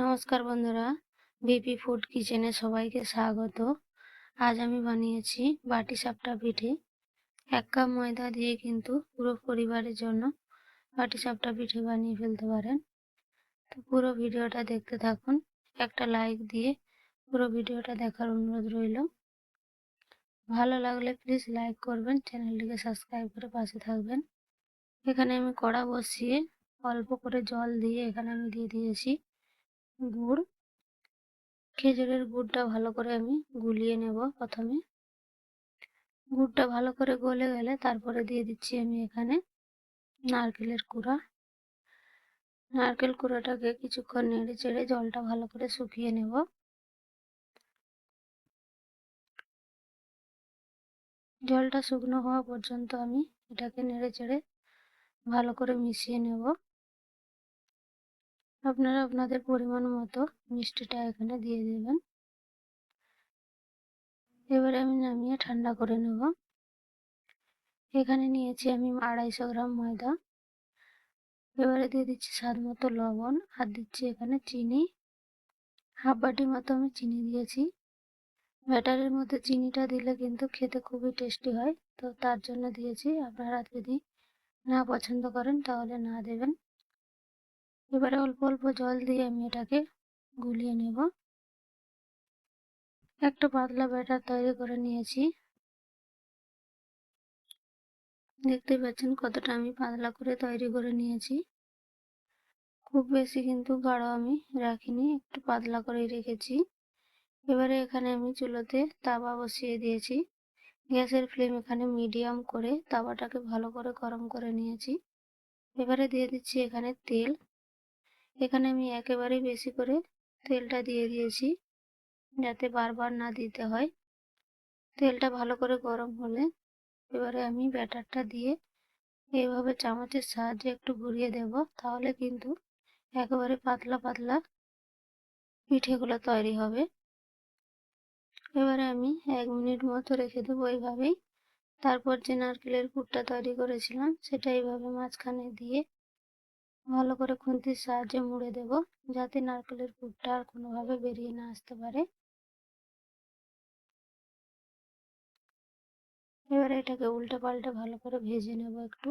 নমস্কার বন্ধুরা BP food কিচেনে সবাইকে স্বাগত। আজ আমি বানিয়েছি বাটি সাপটা পিঠে। এক কাপ ময়দা দিয়ে কিন্তু পুরো পরিবারের জন্য বাটি সাপটা পিঠে বানিয়ে ফেলতে পারেন। তো পুরো ভিডিওটা দেখতে থাকুন, একটা লাইক দিয়ে পুরো ভিডিওটা দেখার অনুরোধ রইল। ভালো লাগলে প্লিজ লাইক করবেন, চ্যানেলটিকে সাবস্ক্রাইব করে পাশে থাকবেন। এখানে আমি কড়া বসিয়ে অল্প করে জল দিয়ে এখানে আমি দিয়ে দিয়েছি গুড়। খেজুরের গুড়টা ভালো করে আমি গুলিয়ে নেব প্রথমে। গুড়টা ভালো করে গলে গেলে তারপরে দিয়ে দিচ্ছি আমি এখানে নারকেলের কুড়া। নারকেল কুড়াটাকে কিছুক্ষণ নেড়ে চেড়ে জলটা ভালো করে শুকিয়ে নেব। জলটা শুকনো হওয়া পর্যন্ত আমি এটাকে নেড়ে চেড়ে ভালো করে মিশিয়ে নেব। আপনারা আপনাদের পরিমাণ মতো মিষ্টিটা এখানে দিয়ে দেবেন। এবারে আমি নামিয়ে ঠান্ডা করে নেব। এখানে নিয়েছি আমি আড়াইশো গ্রাম ময়দা। এবারে দিয়ে দিচ্ছি স্বাদ মতো লবণ আর দিচ্ছি এখানে চিনি। হাফ বাটি মতো আমি চিনি দিয়েছি। ব্যাটারের মধ্যে চিনিটা দিলে কিন্তু খেতে খুবই টেস্টি হয়। তো তার জন্য দিয়েছি। আপনারা যদি না পছন্দ করেন তাহলে না দেবেন। এবারে অল্প অল্প জল দিয়ে আমি এটাকে গুলিয়ে নেব। একটা পাতলা ব্যাটার তৈরি করে নিয়েছি। দেখতে পাচ্ছেন কতটা আমি পাতলা করে তৈরি করে নিয়েছি। খুব বেশি কিন্তু গাঢ় আমি রাখিনি, একটু পাতলা করে রেখেছি। এবারে এখানে আমি চুলোতে তাওয়া বসিয়ে দিয়েছি। গ্যাসের ফ্লেম এখানে মিডিয়াম করে তাওয়াটাকে ভালো করে গরম করে নিয়েছি। এবারে দিয়ে দিচ্ছি এখানে তেল। এখানে আমি একেবারেই বেশি করে তেলটা দিয়ে দিয়েছি, যাতে বারবার না দিতে হয়। তেলটা ভালো করে গরম হলে এবারে আমি ব্যাটারটা দিয়ে এইভাবে চামচের সাহায্যে একটু ঘুরিয়ে দেব, তাহলে কিন্তু একেবারে পাতলা পাতলা পিঠেগুলো তৈরি হবে। এবারে আমি এক মিনিট মতো রেখে দেবো এইভাবেই তারপর যে নারকেলের পুরটা তৈরি করেছিলাম, সেটা এইভাবে মাঝখানে দিয়ে ভালো করে খুন্তির সাহায্যে মুড়ে দেব, যাতে নারকেলের পুরটা আর কোনোভাবে বেরিয়ে না আসতে পারে। এবারে এটাকে উল্টে পাল্টে ভালো করে ভেজে নেব একটু।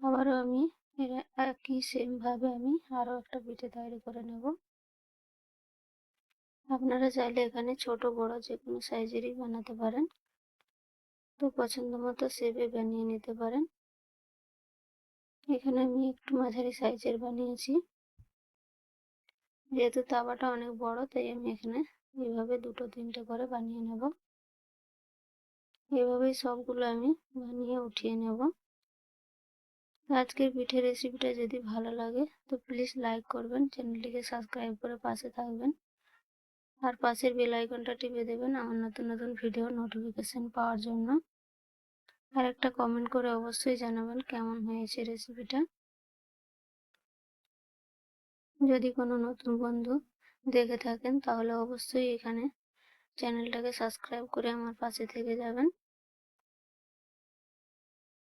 আবারও আমি একই সেমভাবে আমি আরও একটা পিঠে তৈরি করে নেব। আপনারা চাইলে এখানে ছোট বড় যে কোনো সাইজেরই বানাতে পারেন। তো পছন্দ মতো শেপে বানিয়ে নিতে পারেন। এখানে আমি একটু মাঝারি সাইজের বানিয়েছি। যেহেতু তাওয়াটা অনেক বড়, তাই আমি এখানে এইভাবে দুটো, তিনটে করে বানিয়ে নেব। এভাবেই সবগুলো আমি বানিয়ে উঠিয়ে নেব। আজকের পিঠের রেসিপিটা যদি ভালো লাগে, তো প্লিজ লাইক করবেন চ্যানেলটিকে সাবস্ক্রাইব করে পাশে থাকবেন। আর পাশের বেল আইকনটা টিপে দেবেন আমার নতুন নতুন ভিডিও নোটিফিকেশন পাওয়ার জন্য। আর একটা কমেন্ট করে অবশ্যই জানাবেন কেমন হয়েছে রেসিপিটা যদি কোনো নতুন বন্ধু দেখে থাকেন তাহলে অবশ্যই এখানে চ্যানেলটাকে সাবস্ক্রাইব করে আমার পাশে থেকে যাবেন।